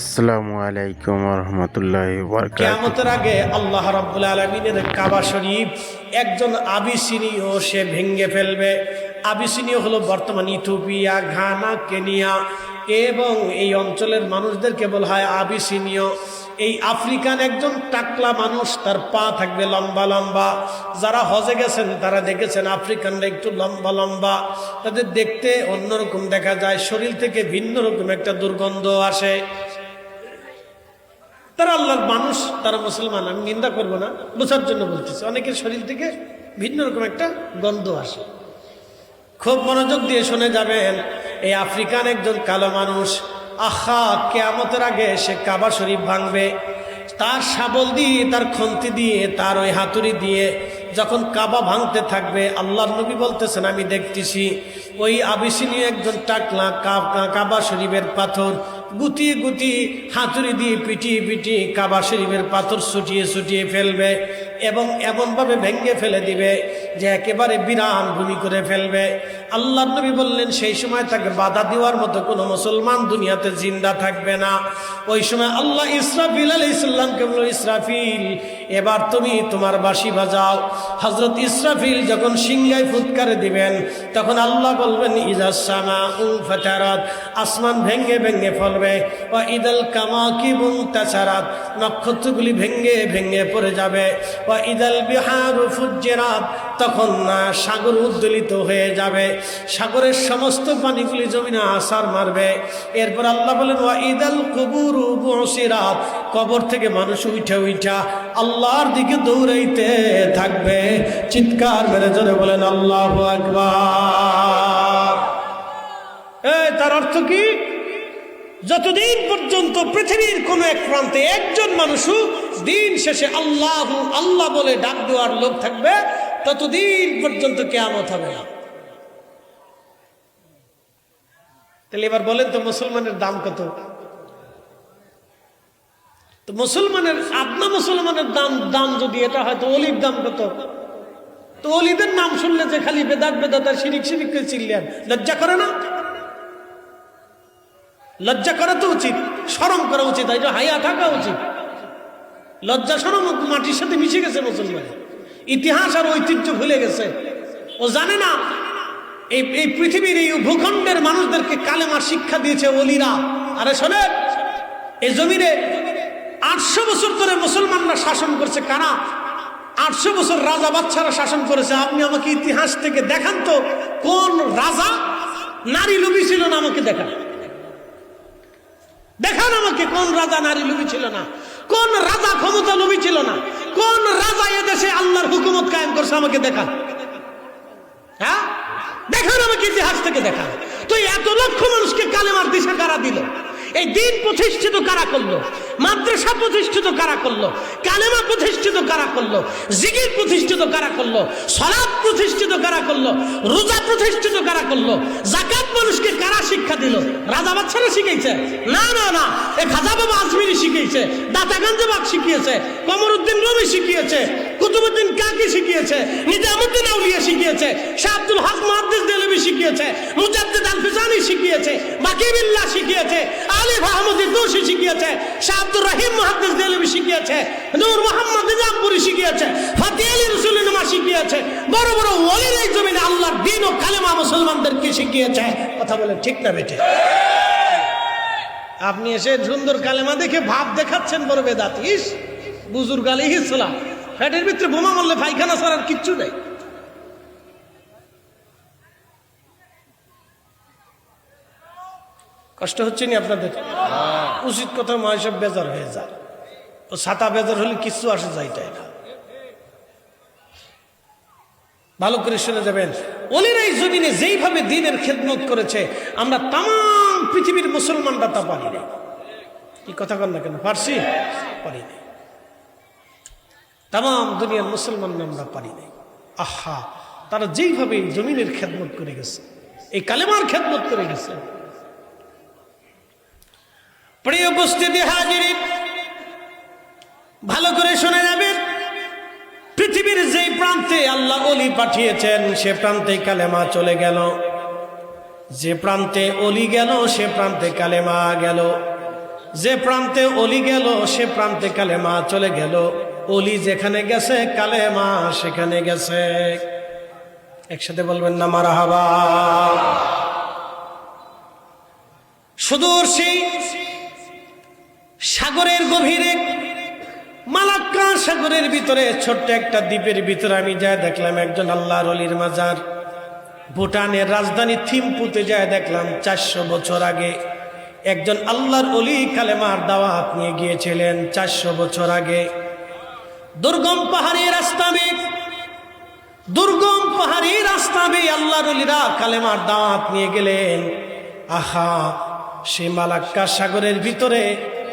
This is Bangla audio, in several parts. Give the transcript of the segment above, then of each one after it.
আসসালামু আলাইকুম রহমতুল্লাহ কেয়ামতের আগে আল্লাহ রাব্বুল আলমিনের কাবা শরীফ একজন আবিসিনীয় সে ভেঙ্গে ফেলবে। আবিসিনীয় হলো বর্তমান ইথোপিয়া ঘানা, কেনিয়া এবং এই অঞ্চলের মানুষদেরকে বলা হয় আবিসিনীয়। এই আফ্রিকান একজন টাকলা মানুষ, তার পা থাকবে লম্বা লম্বা। যারা হজে গেছেন, তারা দেখেছেন আফ্রিকানরা একটু লম্বা লম্বা। তাদের দেখতে অন্যরকম দেখা যায়, শরীর থেকে ভিন্ন রকম একটা দুর্গন্ধ আসে। তারা আল্লাহর মানুষ, তারা মুসলমান, আমি নিন্দা করব না, বোঝার জন্য বলতেছি। অনেকের শরীর থেকে ভিন্ন রকম একটা গন্ধ আসে। খুব মনোযোগ দিয়ে শুনে যাবেন, এই আফ্রিকান একজন কালো মানুষ, আহা, কেয়ামতের আগে সে কাবা শরীফ ভাঙবে। তার শাবল দিয়ে, তার খন্তি দিয়ে, তার ওই হাতুড়ি দিয়ে যখন কাবা ভাঙতে থাকবে, আল্লাহর নবী বলতেছেন, আমি দেখতেছি ওই আবিসিনীয় একজন টাকলা কাবা শরীফের পাথর গুটিয়ে গুতি হাতুড়ি দিয়ে পিটিয়ে পিটিয়ে কাবা শরীফের পাথর ছুটিয়ে ছুটিয়ে ফেলবে এবং এমনভাবে ভেঙে ফেলে দিবে যে একেবারে বিরান ভূমি করে ফেলবে। আল্লাহ নবী বললেন, সেই সময় তাকে বাধা দেওয়ার মতো কোনো মুসলমান দুনিয়াতে জিন্দা থাকবে না। ওই সময় আল্লাহ ইসরাফিল আলী ইসলামকে বলল, ইসরাফিল, এবার তুমি তোমার বাঁশি বাজাও। হজরত ইসরাফিল যখন সিংহায় ফুৎকারে দিবেন, তখন আল্লাহ বলবেন ইজাসামা উং ফাটারাত আসমান ভেঙ্গে ভেঙ্গে ফলবে। ও ঈদাল কামা কি বুং তাছারাত নক্ষত্রগুলি ভেঙ্গে ভেঙ্গে পড়ে যাবে। ও ঈদাল বিহার ফুজ্জেরাত, তখন না সাগর উদ্দোলিত হয়ে যাবে। সাগরের সমস্ত পানিগুলি জমিনে আসার মারবে। এরপর আল্লাহ বলেন, ওয়া ঈদাল কবুর বসিরাত কবর থেকে মানুষ উঠা উঠা আল্লাহর দিকে দৌড়াইতে থাকবে। চিৎকার মেরে জোরে বলেন, আল্লাহ আকবার তার অর্থ কি? যতদিন পর্যন্ত পৃথিবীর কোন এক প্রান্তে একজন মানুষও দিন শেষে আল্লাহ আল্লাহ বলে ডাক দেওয়ার লোক থাকবে, ততদিন পর্যন্ত কেয়ামত হবে না। তাহলে এবার বলেন তো মুসলমানের দাম কত? তো মুসলমানের আপনা মুসলমানের দাম দাম যদি এটা হয় তো অলির দাম কত? তো অলিদের নাম শুনলে যে খালি বেদাত বেদাত আর শিরিক শিরিক করে চিল্লেন। লজ্জা করে না? লজ্জা করা তো উচিত সরম করা উচিত এটা হাইয়া থাকা উচিত। লজ্জা সরম মাটির সাথে মিশে গেছে মুসলমান ইতিহাস আর ঐতিহ্য ভুলে গেছে। ও জানে না এই এই পৃথিবীর এই ভূখণ্ডের মানুষদেরকে কালেমার শিক্ষা দিয়েছে অলিরা আরে শোনেন এই জমিনে আটশো বছর ধরে মুসলমানরা শাসন করছে কারা? আটশো বছর রাজা বাচ্চারা শাসন করেছে। আপনি আমাকে ইতিহাস থেকে দেখান তো, কোন রাজা নারী লোভী ছিল না আমাকে দেখান। দেখান আমাকে কোন রাজা নারী লোভী ছিল না। কোন রাজা ক্ষমতা লোভী ছিল না। কোন রাজা এদেশে আল্লাহর হুকুমত কায়েম করছে আমাকে দেখান। হ্যাঁ? দেখান আমাকে ইতিহাস থেকে দেখান তো এত লক্ষ মানুষকে কালেমার দিশা কারা দিল? এই দিন প্রতিষ্ঠিত কারা করল? মাদ্রাসা প্রতিষ্ঠিত কারা করল? কালেমা প্রতিষ্ঠিত কারা করল? জিগির প্রতিষ্ঠিত কারা করল? সলাদ প্রতিষ্ঠিত কারা করল? রোজা প্রতিষ্ঠিত কারা করল? জাকাত মানুষকে কারা শিক্ষা দিল? রাজা বাচ্চারা শিখেছে। না না না, এ খাজা বাবা আজমিরি শিখিয়েছে দাতাগঞ্জ শিখিয়েছে। কমরুদ্দিন রবি শিখিয়েছে। কুতুবুদ্দিন কাকি শিখিয়েছে, নিজামুদ্দিন আউলিয়া শিখিয়েছে শাহ আব্দুল হক মুহাদ্দিস দেলবি শিখিয়েছে, মুজাদ্দিদ আল ফিজানি শিখিয়েছে বাকিবিল্লাহ শিখিয়েছে, আলিফ আহমদ দোষী শিখিয়েছে শাহ আব্দুর রহিম মুহাদ্দিস দেলবি শিখিয়েছে, নূর মোহাম্মদ নিজামপুরি শিখিয়েছে, ফাতি আলী শিখিয়েছে, বড় বড় এই জমিনে আল্লাহর দিন ও কালেমা মুসলমানদেরকে শিখিয়েছে। কথা বলে ঠিক না বেটে আপনি এসে সুন্দর কালেমা দেখে ভাব দেখাচ্ছেন বড় বেদাত। ইস, বুজুর্গ আলী ইসলাম ফ্যাটের ভিতরে বোমা মারলে পায়খানা ছাড়ার কিচ্ছু নেই। কষ্ট হচ্ছে নি আপনাদের? উচিত কথা মা সব বেজার হয়ে যায়। ও ছাতা বেজার হলে কিচ্ছু আসে যাইটাই না? ভালো করে শুনে যাবেন। অলিরা এই জমিনে যেইভাবে দিনের খেদমত করেছে আমরা তাম পৃথিবীর মুসলমানরা তা পারি না কি কথা কর না কেন? পারছি পারি না তাম দুনিয়ার মুসলমান আমরা পারি নাই। আহা, তারা যেইভাবে এই জমিনের খেদমত করে গেছে, এই কালেমার খেদমত করে গেছে। প্রিয় উপস্থিতি হাজির ভালো করে শুনে যাবেন পৃথিবীর যেই প্রান্তে আল্লাহ অলি পাঠিয়েছেন, সে প্রান্তে কালেমা চলে গেল। যে প্রান্তে অলি গেল, সে প্রান্তে কালেমা গেল। যে প্রান্তে অলি গেল, সে প্রান্তে কালেমা চলে গেল। অলি যেখানে গেছে, কালেমা সেখানে গেছে। একসাথে বলবেন না মারা হাবা সুদূর সেই সাগরের গভীরে, মালাক্কা সাগরের ভিতরে, ছোট্ট একটা দ্বীপের ভিতরে আমি যা দেখলাম একজন আল্লাহর অলির মাজার। ভুটানের রাজধানী থিম্পুতে যায় দেখলাম চারশো বছর আগে একজন আল্লাহর অলি কালেমার দাওয়াত নিয়ে গিয়েছিলেন চারশো বছর আগে। দুর্গম পাহাড়ি রাস্তা বেয়ে দুর্গম পাহাড়ি রাস্তা বেয়ে আল্লাহর অলিরা কালেমার দাঁত নিয়ে গেলেন। আহা, সেই মালাক্কা সাগরের ভিতরে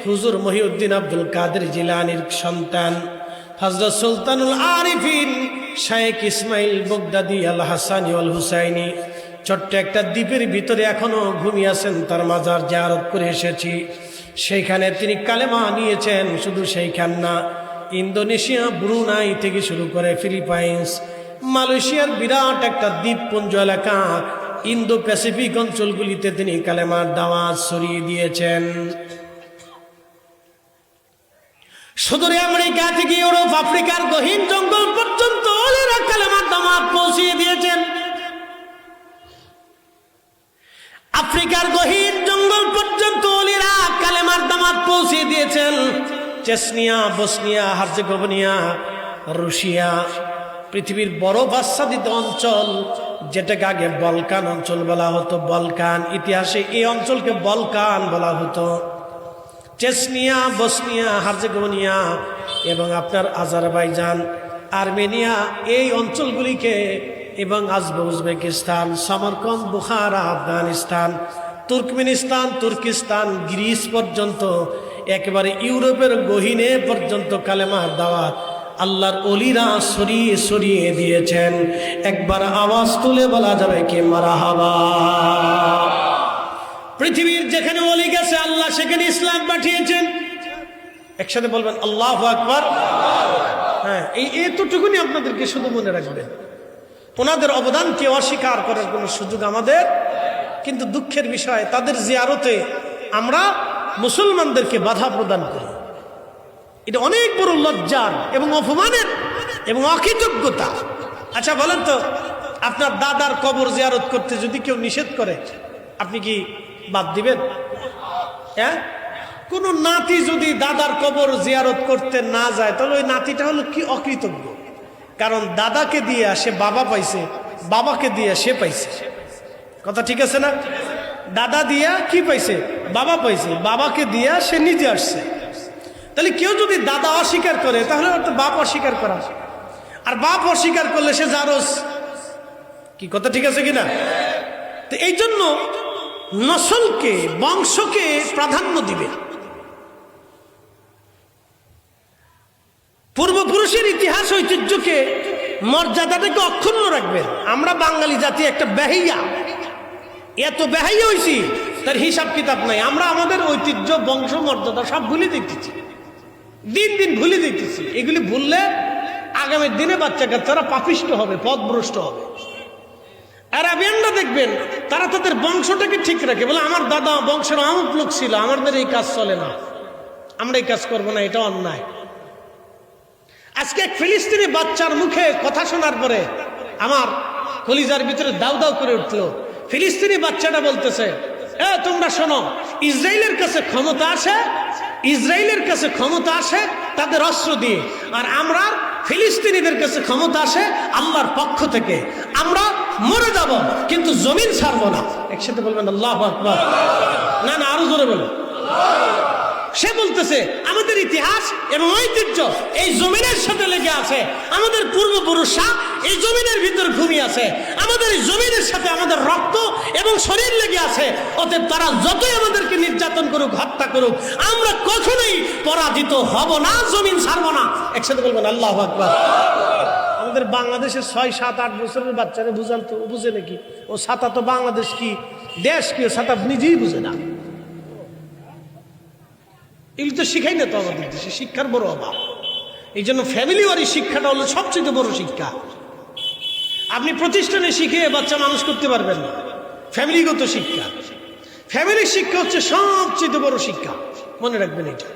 হুজুর মহিউদ্দিন আব্দুল কাদের জিলানির সন্তান হজরত সুলতানুল আরিফিন শায়েক Ismail Baghdadi al Hasani al Husaini ছোট্ট একটা দ্বীপের ভিতরে এখনও ঘুমিয়েছেন তার মাজার জারত করে এসেছি। সেইখানে তিনি কালেমা নিয়েছেন, শুধু সেইখান না ইন্দোনেশিয়া, ব্রুনাই থেকে শুরু করে ফিলিপাইন্স, মালয়েশিয়ার বিরাট একটা দ্বীপপুঞ্জ এলাকা। ইন্দো প্যাসিফিক অঞ্চলগুলিতে তিনি কালেমার দাওয়াত সরিয়ে দিয়েছেন। সুদূরে আমেরিকা থেকে ইউরোপ, আফ্রিকার গহীন জঙ্গল পর্যন্ত কালেমার দামাত পৌঁছিয়ে দিয়েছেন। আফ্রিকার গহীন জঙ্গল পর্যন্ত ওলিরা কালেমার দামাত পৌঁছিয়ে দিয়েছেন। চেসনিয়া, বসনিয়া, হার্জেগোভনিয়া, রুশিয়া, পৃথিবীর বড় বাচ্চাদিত অঞ্চল, যেটাকে আগে বলকান অঞ্চল বলা হতো, বলকান। ইতিহাসে এই অঞ্চলকে বলকান বলা হতো। চেসনিয়া, বসনিয়া হার্জেগোনিয়া এবং আপনার আজারবাইজান, আর্মেনিয়া, এই অঞ্চলগুলিকে এবং আজব Uzbekistan, Samarkand, Bukhara, Afghanistan, Turkmenistan, Turkistan, Greece পর্যন্ত একেবারে ইউরোপের গহিনে পর্যন্ত কালেমার দাওয়াত। আল্লাহর অলিরা সরিয়ে সরিয়ে দিয়েছেন। একবার আওয়াজ তুলে বলা যাবে কি মারা হাবা পৃথিবীর যেখানে অলি গেছে, আল্লাহ সেখানে ইসলাম পাঠিয়েছেন। একসাথে বলবেন, আল্লাহ আকবর। হ্যাঁ এই এতটুকুনি আপনাদেরকে শুধু মনে রাখবেন। ওনাদের অবদান অবদানকে অস্বীকার করার কোনো সুযোগ আমাদের কিন্তু দুঃখের বিষয়। তাদের জিয়ারতে আমরা মুসলমানদেরকে বাধা প্রদান করে। এটা অনেক বড় লজ্জার এবং অপমানের এবং অকৃতজ্ঞতা। আচ্ছা বলেন তো, আপনার দাদার কবর জিয়ারত করতে যদি কেউ নিষেধ করে, আপনি কি বাদ দিবেন? হ্যাঁ? কোন নাতি যদি দাদার কবর জিয়ারত করতে না যায়, তাহলে ওই নাতিটা হলো কি অকৃতজ্ঞ? কারণ দাদাকে দিয়ে সে বাবা পাইছে, বাবাকে দিয়ে সে পাইছে। কথা ঠিক আছে না? দাদা দিয়া কি পাইছে? বাবা পাইছে। বাবাকে দিয়া সে নিজে আসছে। তাহলে কেউ যদি দাদা অস্বীকার করে, তাহলে ওর তো বাপ অস্বীকার করা। আর বাপ অস্বীকার করলে সে জারস। কি কথা ঠিক আছে কিনা? তো এই জন্য নসলকে, বংশকে প্রাধান্য দিবে। পূর্বপুরুষের ইতিহাস ঐতিহ্যকে, মর্যাদাটাকে অক্ষুণ্ণ রাখবেন আমরা বাঙালি জাতি একটা বেহাইয়া এত বেহাইয়া হয়েছি তার হিসাব কিতাব নাই। আমরা আমাদের ঐতিহ্য, বংশ, মর্যাদা সব ভুলে দিতেছি। দিন দিন ভুলে দিতেছি। এগুলি ভুললে আগামী দিনে বাচ্চা কাচ্চারা পাপিষ্ট হবে পথভ্রষ্ট হবে। আরাবিয়ানরা দেখবেন, তারা তাদের বংশটাকে ঠিক রাখে। বলে, আমার দাদা বংশের আমুক লোক ছিল, আমাদের এই কাজ চলে না। আমরা এই কাজ করব না, এটা অন্যায়। আজকে এক ফিলিস্তিনি বাচ্চার মুখে কথা শোনার পরে আমার কলিজার ভিতরে দাউ দাউ করে উঠল। ফিলিস্তিনি বাচ্চাটা বলতেছে, এ, তোমরা শোনো, ইসরায়েলের কাছে ক্ষমতা আসে, ইসরায়েলের কাছে ক্ষমতা আসে তাদের অস্ত্র দিয়ে, আর আমরা ফিলিস্তিনিদের কাছে ক্ষমতা আসে আল্লাহর পক্ষ থেকে। আমরা মরে যাব, কিন্তু জমিন ছাড়বো না। একসাথে বলবেন, আল্লাহ না না, আরও জোরে বলুন। সে বলতেছে, আমাদের ইতিহাস এবং ঐতিহ্য এই জমিনের সাথে লেগে আছে। আমাদের পূর্বপুরুষরা এই জমিনের ভিতর ঘুমিয়ে আছে। আমাদের জমিনের সাথে আমাদের রক্ত এবং শরীর লেগে আছে। অতএব তারা যতই আমাদেরকে নির্যাতন করুক, হত্যা করুক, আমরা কখনোই পরাজিত হব না, জমিন ছাড়বো না। একসাথে বলবেন, আল্লাহ আকবার। আমাদের বাংলাদেশের ছয়, সাত, আট বছরের বাচ্চারা বুঝান তো বুঝে নাকি? ও সাতা তো বাংলাদেশ কি, দেশ কি সাতা নিজেই বুঝে না। এগুলি তো শিখাই না তো আমাদের দেশে, শিক্ষার বড় অভাব। এই জন্য ফ্যামিলি ওয়ারি শিক্ষাটা হলো সবচেয়ে বড় শিক্ষা। আপনি প্রতিষ্ঠানে শিখে বাচ্চা মানুষ করতে পারবেন না। ফ্যামিলিগত শিক্ষা। ফ্যামিলির শিক্ষা হচ্ছে সবচেয়ে বড় শিক্ষা। মনে রাখবেন এটা।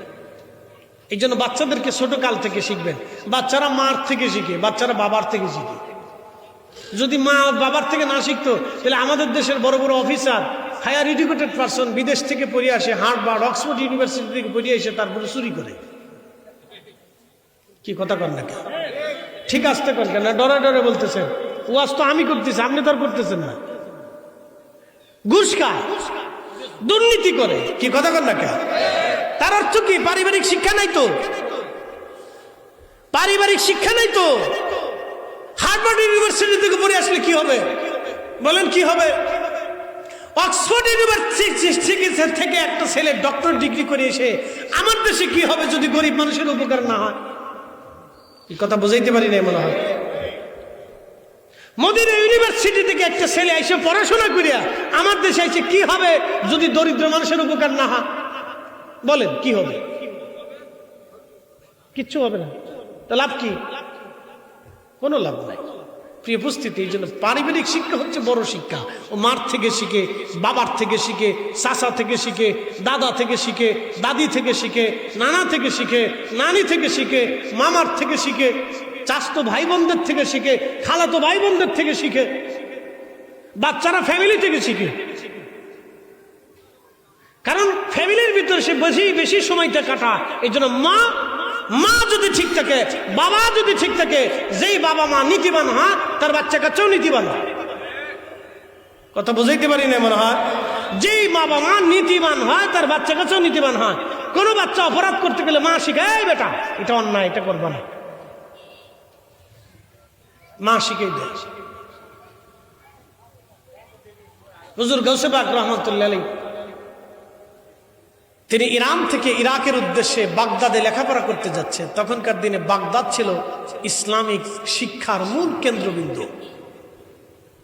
এই জন্য বাচ্চাদেরকে ছোট কাল থেকে শিখবেন। বাচ্চারা মার থেকে শিখে, বাচ্চারা বাবার থেকে শিখে। যদি মা বাবার থেকে না শিখতো, তাহলে আমাদের দেশের বড় বড় অফিসার হায়ার এডুকেটেড পার্সন বিদেশ থেকে পড়ে আসে হার্ভার্ড অক্সফোর্ড ইউনিভার্সিটি থেকে পড়ে এসে তারপরে চুরি করে। কি কথা কর না ঠিক আসতে কর কেন? ডরে ডরে বলতেছেন ওয়াজ তো আমি করতেছি, আপনি তো আর করতেছেন না। ঘুষ দুর্নীতি করে। কি কথা কর না তার অর্থ কি? পারিবারিক শিক্ষা নাই তো? পারিবারিক শিক্ষা নাই তো? হার্ভার্ড ইউনিভার্সিটি থেকে পড়ে আসলে কি হবে? বলেন কি হবে? অক্সফোর্ড ইউনিভার্সিটি থেকে একটা ছেলে ডক্টর ডিগ্রি করে এসে, আমার দেশে কি হবে যদি গরিব মানুষের উপকার না হয়? এই কথা বুঝাইতে পারি না মনে হয়। মদিনা ইউনিভার্সিটি থেকে একটা ছেলে এসে পড়াশোনা করিয়া, আমার দেশে এসে কি হবে যদি দরিদ্র মানুষের উপকার না হয়? বলেন, কি হবে? কিচ্ছু হবে না। তা লাভ কি? কোনো লাভ নাই। প্রিয় উপস্থিতি এই জন্য পারিবারিক শিক্ষা হচ্ছে বড় শিক্ষা ও মার থেকে শিখে বাবার থেকে শিখে চাচা থেকে শিখে দাদা থেকে শিখে দাদি থেকে শিখে নানা থেকে শিখে নানি থেকে শিখে মামার থেকে শিখে চাস্তো ভাই বোনদের থেকে শিখে খালাতো ভাই বোনদের থেকে শিখে বাচ্চারা ফ্যামিলি থেকে শিখে কারণ ফ্যামিলির ভিতরে সে বেশি বেশি সময়টা কাটা এই জন্য মা মা যদি ঠিক থাকে, বাবা যদি ঠিক থাকে, যেই বাবা মা নীতিবান হয় তার বাচ্চা কাছেও নীতিবান হয় কথা বুঝাইতে পারি না মনে হয়? যেই বাবা মা নীতিবান হয়, তার বাচ্চা কাছেও নীতিবান হয় কোনো বাচ্চা অপরাধ করতে গেলে মা শিখায়, "এই বেটা, এটা অন্যায়, এটা করবা না। মা শিখে দেয়। হুজুর গৌসেবাক রহমতুল্লাহ আলী তিনি ইরান থেকে ইরাকের উদ্দেশ্যে বাগদাদে লেখাপড়া করতে যাচ্ছেন তখনকার দিনে বাগদাদ ছিল ইসলামিক শিক্ষার মূল কেন্দ্রবিন্দু।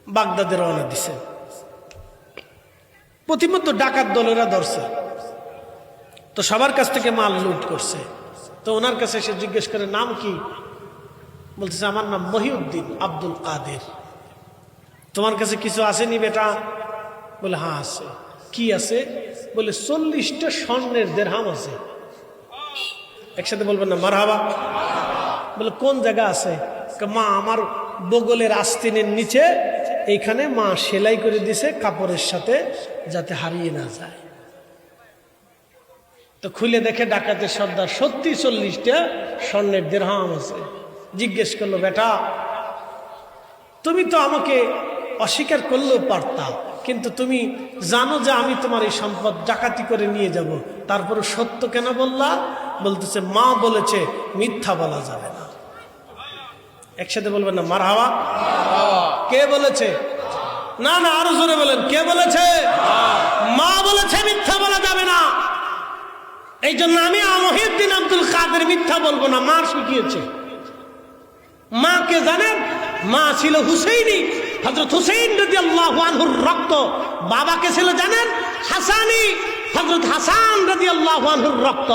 বাগদাদে রওনা দিছে। প্রতিমধ্যে ডাকাত দলেরা ধরছে। তো সবার কাছ থেকে মাল লুট করছে। তো ওনার কাছে এসে জিজ্ঞেস করে, নাম কি? বলতেছে, আমার নাম মহিউদ্দিন আব্দুল কাদের। তোমার কাছে কিছু আসেনি বেটা? বলে হ্যাঁ আছে। কি আছে? বলে চল্লিশটা স্বর্ণের দেড়হাম আছে। একসাথে বলবেন না, মারহাবা। বলে, কোন জায়গা আছে? মা, আমার বগলের আস্তিনের নিচে, এইখানে মা সেলাই করে দিছে কাপড়ের সাথে যাতে হারিয়ে না যায়। তো খুলে দেখে ডাকাতের সর্দার, সত্যি চল্লিশটা স্বর্ণের দেড়হাম আছে। জিজ্ঞেস করল, বেটা, তুমি তো আমাকে অস্বীকার করলেও পারতা। কিন্তু তুমি জানো যে আমি তোমার এই সম্পদ ডাকাতি করে নিয়ে যাব। তারপরে সত্য কেন বললা? বলতেছে, মা বলেছে, মিথ্যা বলা যাবে না। একসাথে বলবেন না মার হাওয়া কে বলেছে? না না, আরও জোরে বলেন, কে বলেছে? মা বলেছে, মিথ্যা বলা যাবে না। এই জন্য আমি মহিউদ্দিন আব্দুল কাদের মিথ্যা বলব না, মা শিখিয়েছে। মাকে জানেন? মা ছিল হুসেইনি। হজরত হুসেইন রদি আল্লাহ আনহুর রক্ত বাবাকে ছিল জানেন? হাসানি হজরত হাসান রদি আল্লাহ আনহুর রক্ত।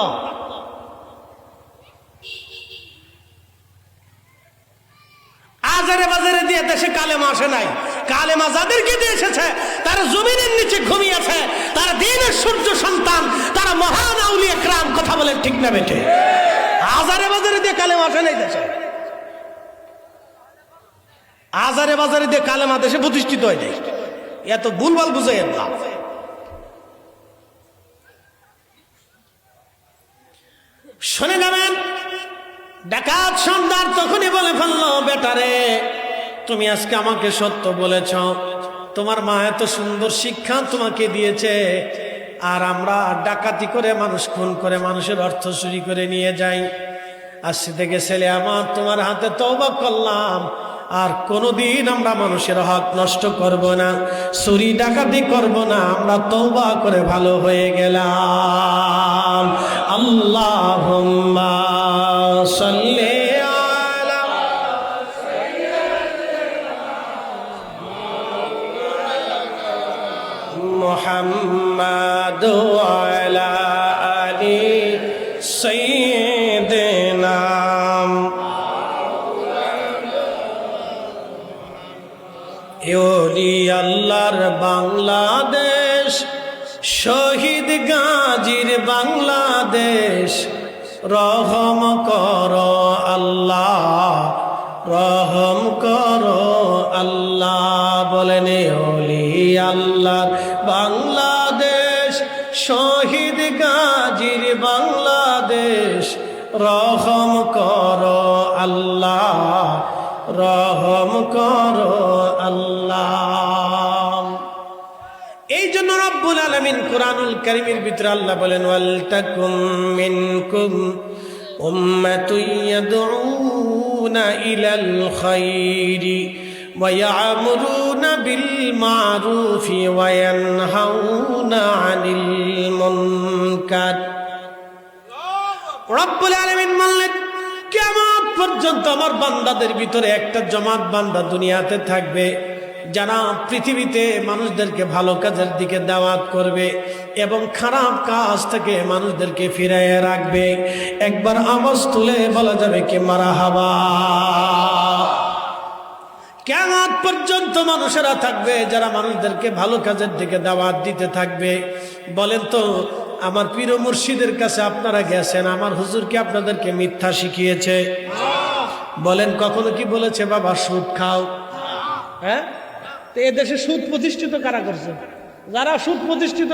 আজারে বাজারে দিয়ে দেশে কালেমা আসে নাই। কালেমা যাদেরকে দিয়ে এসেছে, তারা জমিনের নিচে ঘুমিয়েছে, তারা দিনের সূর্য সন্তান, তারা মহান আউলি একরাম কথা বলেন ঠিক না বেঠে? আজারে বাজারে দিয়ে কালেমা আসে নাই দেশে। আজারে বাজারে দিয়ে কালেমা দেশে প্রতিষ্ঠিত হয়ে যায় এত ভুলভাল বুঝাই না শুনে যাবেন ডাকাত সর্দার তখনই বলে ফেলল বেটারে তুমি আজকে আমাকে সত্য বলেছ। তোমার মা এত সুন্দর শিক্ষা তোমাকে দিয়েছে। আর আমরা ডাকাতি করে মানুষ, খুন করে মানুষের অর্থ চুরি করে নিয়ে যাই। আজকে থেকে ছেলে আমার তোমার হাতে তওবা করলাম। আর কোনোদিন আমরা মানুষের হক নষ্ট করব না, চুরি ডাকাতি করব না, আমরা তওবা করে ভালো হয়ে গেলাম। আল্লাহ সাল্লি আলা বাংলাদেশ, শহীদ গাজীর বাংলাদেশ। রহম কর আল্লাহ, রহম কর আল্লাহ। বলেন ওলি আল্লাহ বাংলাদেশ, শহীদ গাজীর বাংলাদেশ। রহম কর আল্লাহ, রহম কর আল্লাহ। জন্য রব্বুল আলমিন কোরআনুল করিমের ভিতরে আল্লাহ বলেন ওয়াল তাকুম মিনকুম উম্মাতুন ইয়াদউনা ইলাল খাইরি ويعمرون بالمعروف وينهون عن المنكر রব্বুল আলমিন বললেন কেমন পর্যন্ত আমার বান্দাদের ভিতরে একটা জমাত বান্দা দুনিয়াতে থাকবে যারা পৃথিবীতে মানুষদেরকে ভালো কাজের দিকে দাওয়াত করবে এবং খারাপ কাজ থেকে মানুষদেরকে ফিরাইয়ে রাখবে, একবার আওয়াজ তুলে বলা যাবে কি, মারা হাবা। কেমন পর্যন্ত মানুষেরা থাকবে যারা মানুষদেরকে ভালো কাজের দিকে দাওয়াত দিতে থাকবে। বলেন তো, আমার পীর মুর্শিদের কাছে আপনারা গেছেন, আমার হুজুরকে আপনাদেরকে মিথ্যা শিখিয়েছে? বলেন, কখনো কি বলেছে, বাবা, সুদ খাও হ্যাঁ? তো এদেশে সুদ প্রতিষ্ঠিত কারা করছে? যারা সুদ প্রতিষ্ঠিত